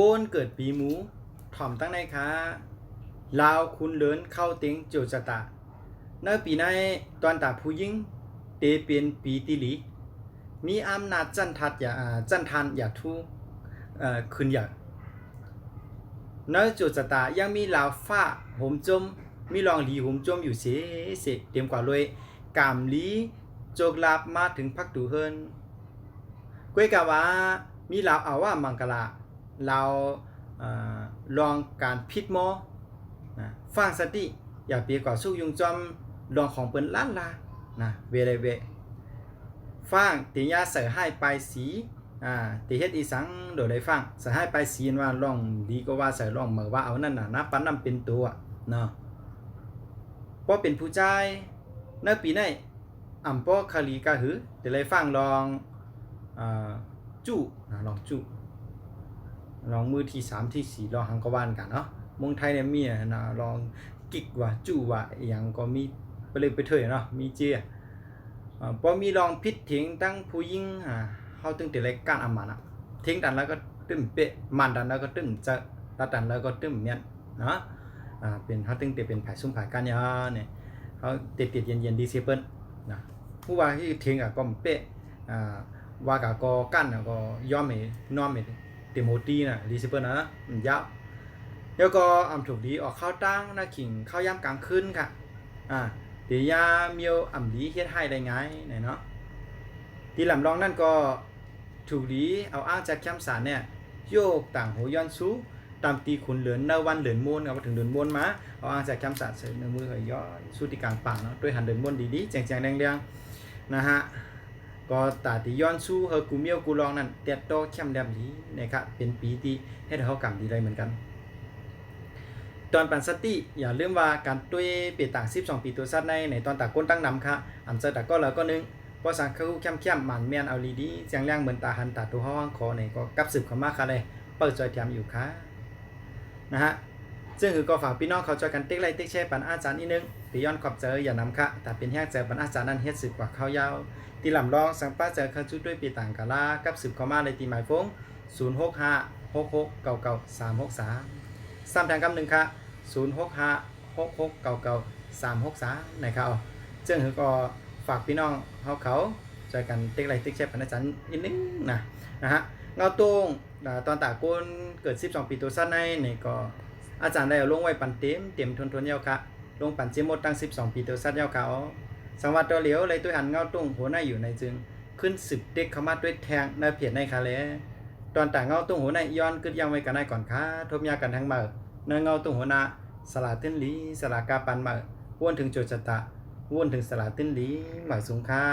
ก้นเกิดปีหมู ถ่อมตั้งในค้าลาวคุณเลินเข้าเต็งโจจตาในปีในตอนตาผู้ยิ่งเตเป็นปีติลีมีอำนาจจันทัดอย่าจันทันอย่าทูเอ่อขึ้นอย่าในโจจตายังมีลาวฟ้าหมจม มีรองหลีหมจมอยู่เสเสเตรียมกว่าเลยกามลีโจกลาบมาถึงพักดูเฮินกวยกะว่ามีลาวอาว่ามังกลา เอ่อลองการพิดมอนะฟังสติอย่าเปียก่อสู้ยุงจอมลองของเปิ้นล้านลานะเวเลเวฟังติยาเสือให้ไปสีอ่าติเฮ็ดอีสังโดยได้ฟังเสือให้ไปสีว่าลองดีก็ว่าเสือลองเหมือว่าเอานั่นน่ะนะปันนำเป็นตัวเนาะพอเป็นผู้ชายในปีในอ่ำป้อคาลีกาหือเดี๋ยวเลยฟังลองอ่าจู้นะลองจู้ ลองมือที่สามที่สี่ลองหังกวานกันเนาะเมืองไทยเนี่ยมีอะนะลองกิกว่าจู้ว่าอย่างก็มีไปเลยไปเถยเนาะมีเจียอพอมีลองพิษถึงตั้งผู้หญิงอ่าเฮาตึงแต่รายการอามันอะทิ้งดันแล้วก็ตึ้มเปะมันดันแล้วก็ตึ้มจะตัดดันแล้วก็ตึ้มเมียนเนาะอ่าเป็นเขาตึงเตเป็นผายซุ่มผายกันยาเนี่ยเขาติดติดเย็นเย็นดีเซเปิลนะผู้ว่าที่เทงอะก็เป๊ะอ่าว่ากับก็กั้นอะก็ยอมเมนอมเม เตโมตีนะดีเซเปิลนะมันยาแล้วก็อำถูกดีออกข้าวตั้งนะขิงข้าวย่ำกลางคืนค่ะอ่าเดียยาเมียวอ่ำดีเฮ็ดให้ได้ไงเนี่ยเนาะที่ลำลองนั่นก็ถูกดีเอาอ้างจากแคมสารเนี่ยโยกต่างหูย้อนซูตามตีขุนเหลือนเนวันเหลือนมูลเอาถึงเดือนมูลมาเอาอ่างจากแคำสาดเสริมในมือเหยย่อสู้ที่กลางป่าเนาะด้วยหันเดือนมูลดีๆแจงๆแดงๆนะฮะ ก็ตาตีย้อนสู้เฮอกูเมียวกูลองนั่นเตียดโตเข้มแดมดีนะครับเป็นปีที่ให้เขากำดีเลยเหมือนกัน ตอนปันสติอย่าลืมว่าการตุ้ยเปียต่าง 12 ปีตัวสัตว์ในในตอนตาก้นตั้งนำค่ะอันเจอตาก็แล้วก็นึงพอสังเขาเข้มเข้มๆหมันเมียนเอาลีดีเสียงแรงเหมือนตาหันตาตัวห้องคอในก็กับสืบเข้ามาค่ะเลยเปิดจอยเทียมอยู่ค่ะนะฮะ ซึ่งคือก็ฝากพี่น้องเขาจอยกันติ๊กไลค์ติ๊กแชร์ปันอาจารย์อีกนึงตีย้อนขอบเจออย่านำค่ะแต่เป็นแห้งเจอปันอาจารย์นั้นเฮ็ดสืบกว่าเขายาวตีหลำลองสังป้าเจอเขาชุดด้วยปีต่างกาลากับสืบเข้ามาเลยตีหมายฟง0 6 5 6 6 9 9 3 6 3ซ้ำทางกำหนึ่งค่ะ0 6 5 6 6 9 9 3 6 3นะครับซึ่งคือก็ฝากพี่น้องเขาเขาจอยกันติ๊กไลค์ติ๊กแชร์ปันอาจารย์อีกนึงนะนะฮะเงาตรงตอนตาโกนเกิด 12 ปีตัวสั้นในนี่ก็ อาจารย์ได้เอาลงไว้ปันเต็มเต็มทนทนยาวคะลงปันเจมดตั้ง 12 ปีตัวสัตว์ยาวคะอ๋อสังวัดตัวเหลียวเลยตัวหันเงาตุ้งหัวหน้าอยู่ในจึง ขึ้นสืบเด็กเข้ามาด้วยแทงในเพียรในคาเลตอนต่างเงาตุ้งหัวหน้าย้อนกึดยังไว้กันได้ก่อนค่ะทบยากันทั้งเมื่อเนื้อเงาตุ้งหัวหน้าสลาตื้นลีสลากาปันเมื่อวนถึงโจจตะวนถึงสลาตื้นลีหมายสูงค่า